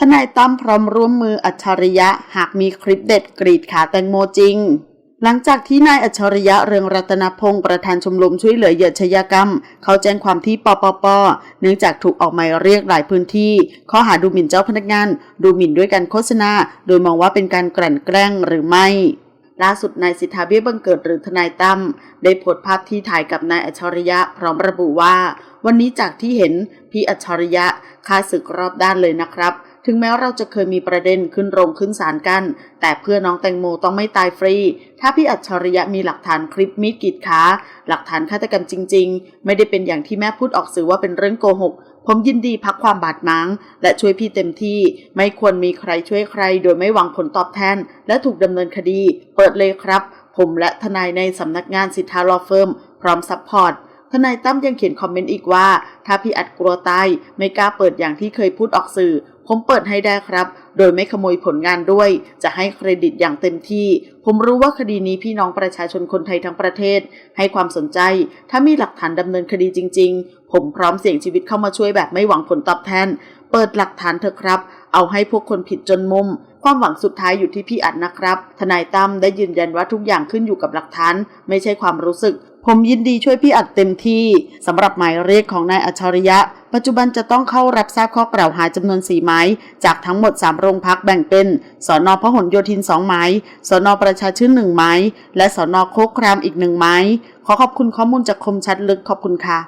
ทนายตั้มพร้อมร่วมมืออัจฉริยะหากมีคลิปเด็ดกรีดขาแตงโมจริง หลังจากที่นายอัจฉริยะเรืองรัตนพงศ์ประธานชมรมช่วยเหลือเหยื่อชญากรรม เขาแจ้งความที่ปปป เนื่องจากถูกออกหมายเรียกหลายพื้นที่ ข้อหาดูหมิ่นเจ้าพนักงาน ดูหมิ่นด้วยการโฆษณา โดยมองว่าเป็นการกลั่นแกล้งหรือไม่ล่าสุดนายสิทธาเบี้ยบังเกิดหรือทนายตั้มได้โพสต์ภาพที่ถ่ายกับนายอัจฉริยะพร้อมระบุว่า วันนี้จากที่เห็นพี่อัจฉริยะค่าศึกรอบด้านเลยนะครับ ถึงแม้เราจะเคยมีประเด็นขึ้นโรงขึ้นศาลกัน แต่เพื่อน้องแตงโมต้องไม่ตายฟรี ถ้าพี่อัจฉริยะมีหลักฐานคลิปมีดกีดขาหลักฐานฆาตกรรมจริง ๆ ไม่ได้เป็นอย่างที่แม่พูดออกสื่อว่าเป็นเรื่องโกหก ผมยินดีพักความบาดหมาง และช่วยพี่เต็มที่ ไม่ควรมีใครช่วยใคร โดยไม่หวังผลตอบแทน และถูกดำเนินคดี เปิดเลยครับ ผมและทนายในสำนักงานสิทธาลอเฟิร์มพร้อมซัพพอร์ตทนายตั้มยังเขียนคอมเมนต์อีกว่า ถ้าพี่อัดกลัวตายไม่กล้าเปิดอย่างที่เคยพูดออกสื่อ ผมเปิดให้ได้ครับ โดยไม่ขโมยผลงานด้วย จะให้เครดิตอย่างเต็มที่ ผมรู้ว่าคดีนี้พี่น้องประชาชนคนไทยทั้งประเทศ ให้ความสนใจ ถ้ามีหลักฐานดำเนินคดีจริง ๆ ผมพร้อมเสี่ยงชีวิตเข้ามาช่วยแบบไม่หวังผลตอบแทน เปิดหลักฐานเถอะครับ เอาให้พวกคนผิดจนมุม ความหวังสุดท้ายอยู่ที่พี่อัดนะครับ ทนายตั้มได้ยืนยันว่าทุกอย่างขึ้นอยู่กับหลักฐาน ไม่ใช่ความรู้สึก ผมยินดีช่วยพี่อัดเต็มที่สำหรับหมายเรียกของนายอัจฉริยะ ปัจจุบันจะต้องเข้ารับทราบข้อกล่าวหาจำนวนสี่หมายจากทั้งหมด 3 โรงพักแบ่งเป็นสอนอพหลโยธิน 2 หมายสอนอประชาชื่น1หมายและสอนอโคกครามอีก1หมายขอขอบคุณข้อมูลจากคมชัดลึกขอบคุณค่ะ